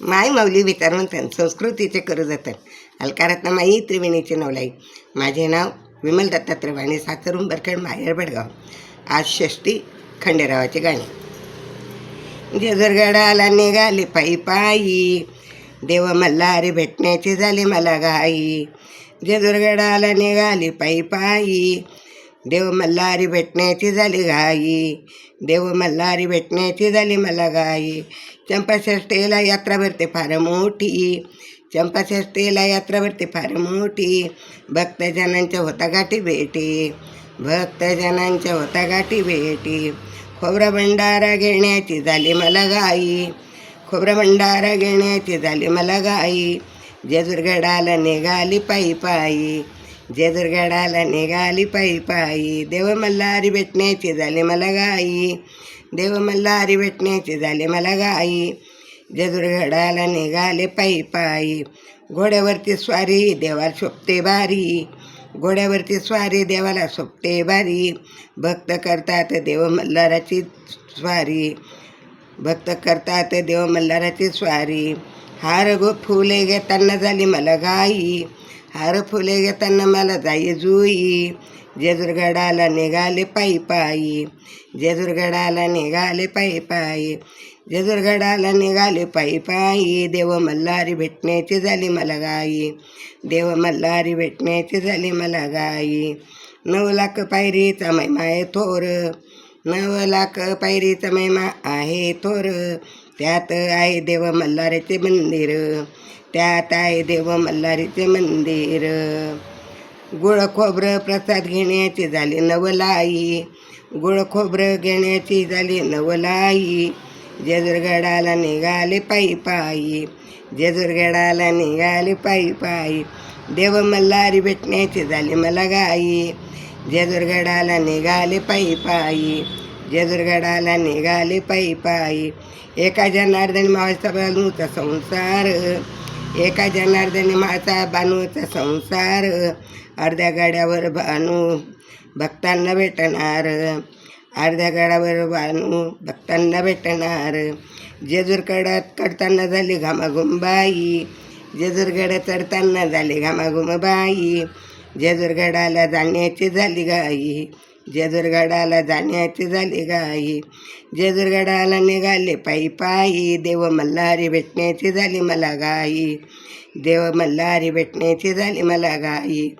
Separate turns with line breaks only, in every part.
माय माऊली म्हणतात संस्कृतीचे करू जातात. अलकारातनं माई त्रिवेणीचे नवलाई. माझे नाव विमल दत्तात्रय वाणी सासरून बरखेड माहेर बेडगाव. आज षष्टी खंडेरावाचे गाणे. जेजरगडाला निघाली पायी पायी. देव मल्हारी भेटण्याचे झाले मला घाई. जेजूरगडाला निघाली पायी पायी. देव मल्हारी भेटण्याची झाली घाई. देव मल्हारी भेटण्याची झाली मला घाई. चंपाषष्टीला यात्रा भरते फार मोठी. चंपाषष्टीला यात्रा भरते फार मोठी. भक्तजनांच्या होता गाठी भेटी. भक्तजनांच्या होता गाठी भेटी. खोबरा भंडारा घेण्याची झाली मला घाई. खोबरा भंडारा घेण्याची झाली मला घाई. जेजूरगडाला निघाली पायी पायी. जेजूरगडाला निघाली पायी पायी. देव मल्हारी भेटण्याची झाली मला गाई. देव मल्हारी भेटण्याची झाली मला गाई. जेजूरगडाला निघाले पायी पायी. घोड्यावरती स्वारी देवाला शोभते बारी. घोड्यावरती स्वारी देवाला शोभते बारी. भक्त करतात देव मल्हाराची स्वारी. भक्त करतात देव मल्हाराची स्वारी. हार गो फुले घेताना झाली मला गाई. हार फुले घेताना मला जाई जुई. जेजूरगडाला निघाले पायी पायी. जेजुरगडाला निघाले पायी पायी. जेजूरगडाला निघाले पायी पायी. देव मल्हारी भेटण्याची झाली मला गाई. देव मल्हारी भेटण्याची झाली मला गाई. नऊ लाख पायरीचा महिमा आहे थोर. नऊ लाख पायरीचा महिमा आहे थोर. त्यात आहे देव मल्हारीचे मंदिर त्यात आहे देव मल्हारीचे मंदिर. गुळ खोबरं प्रसाद घेण्याची झाली नवलाई गुळ खोबरं घेण्याची झाली नवलाई. जेजूरगडाला निघाले पायी पायी जेजूरगडाला निघाले पायी पायी. देव मल्हारी भेटण्याची झाली मला गाई जेजूरगडाला निघाले पायी पायी. जेजूरगडाला निघाले पायी पायी. एका जनार्दनी मावाचा बानूचा संसार. एका जनार्दनी माचा बानूचा संसार. अर्ध्या गाड्यावर बानू भक्तांना भेटणार. अर्ध्या गडावर बानू भक्तांना भेटणार. जेजूरकडात कडताना झाली घामाघुमबाई जेजूरगड चढताना झाली घामाघुमबाई जेजूरगडाला जाण्याची झाली गाई. जेजूरगडाला जाण्याची झाली गाई. जेजूरगडाला निघाले पायी पायी. देव मल्हारी भेटण्याची झाली मला गाई. देव मल्हारी भेटण्याची झाली मला गाई.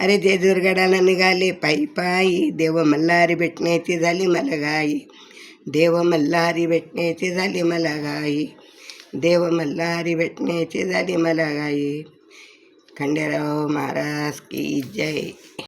अरे जेजूरगडाला निघाले पायी पायी. देव मल्हारी भेटण्याची झाली मला गाई. देव मल्हारी भेटण्याची झाली मला गाई. देव मल्हारी भेटण्याची झाली मला गाई. खंडेराव महाराज की जय.